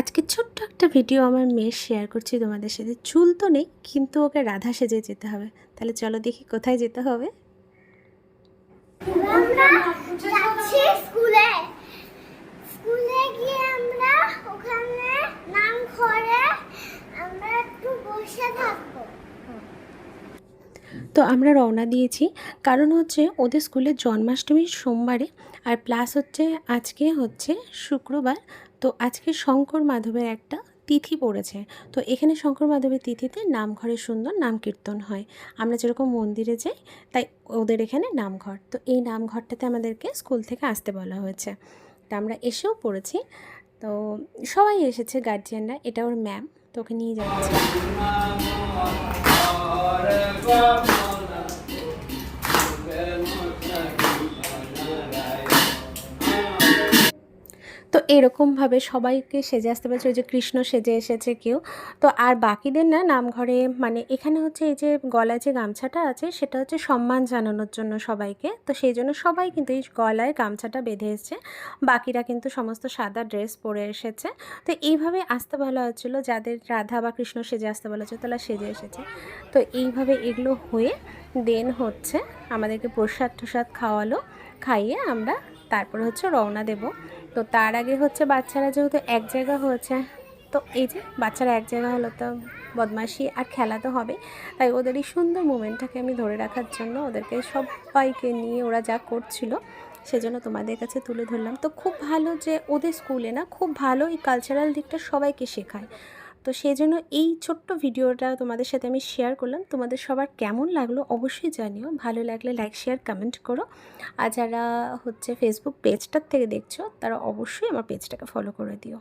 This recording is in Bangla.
আজকে ছোট্ট একটা ভিডিও আমার মেয়ে শেয়ার করছি তোমাদের সাথে। চুল তো নেই, কিন্তু ওকে রাধা সেজে যেতে হবে। তাহলে চলো দেখি কোথায় যেতে হবে। আমরা ওখানে নাম করে আমরা একটু বসে থাকব। তো আমরা রওনা দিয়েছি। কারণ হচ্ছে ওদের স্কুলের জন্মাষ্টমী সোমবারে আর প্লাস হচ্ছে আজকে হচ্ছে শুক্রবার। তো আজকে শঙ্কর মাধবের একটা তিথি পড়েছে। তো এখানে শঙ্কর মাধবের তিথিতে নামঘরে সুন্দর নাম কীর্তন হয়। আমরা যেরকম মন্দিরে যাই, তাই ওদের এখানে নামঘর। তো এই নামঘরটাতে আমাদেরকে স্কুল থেকে আসতে বলা হয়েছে। তা আমরা এসেও পড়েছি। তো সবাই এসেছে গার্জিয়ানরা এটা ওর ম্যাম তো ওকে নিয়ে যাচ্ছে। এরকমভাবে সবাইকে সেজে আসতে পারছে। ওই যে কৃষ্ণ সেজে এসেছে কেউ। তো আর বাকিদের না নামঘরে মানে এখানে হচ্ছে এই যে গলায় যে গামছাটা আছে, সেটা হচ্ছে সম্মান জানানোর জন্য সবাইকে। তো সেই জন্য সবাই কিন্তু এই গলায় গামছাটা বেঁধে এসেছে। বাকিরা কিন্তু সমস্ত সাদা ড্রেস পরে এসেছে। তো এইভাবে আসতে বলা হচ্ছিল। যাদের রাধা বা কৃষ্ণ সেজে আসতে বলা হচ্ছে তারা সেজে এসেছে। তো এইভাবে এগুলো হয়ে দেন হচ্ছে, আমাদেরকে প্রসাদ টসাদ খাওয়ালো, খাইয়ে আমরা তারপর হচ্ছে রওনা দেব। তো তার আগে হচ্ছে বাচ্চারা যেহেতু এক জায়গা হয়েছে, তো এই যে বাচ্চারা এক জায়গা হলো তো বদমাশি আর খেলা তো হবে তাই ওদের এই সুন্দর মুমেন্টটাকে আমি ধরে রাখার জন্য ওদেরকে সবাইকে নিয়ে ওরা যা করছিল সেজন্য তোমাদের কাছে তুলে ধরলাম। তো খুব ভালো যে ওদের স্কুলে না, খুব ভালো এই কালচারাল দিকটা সবাইকে শেখায়। তো সেই জন্য এই ছোট্ট ভিডিওটা তোমাদের সাথে আমি শেয়ার করলাম। তোমাদের সবার কেমন লাগল অবশ্যই জানিও। ভালো লাগলে লাইক শেয়ার কমেন্ট করো। আর যারা হচ্ছে ফেসবুক পেজটার থেকে দেখছ, তারা অবশ্যই আমার পেজটাকে ফলো করে দিও।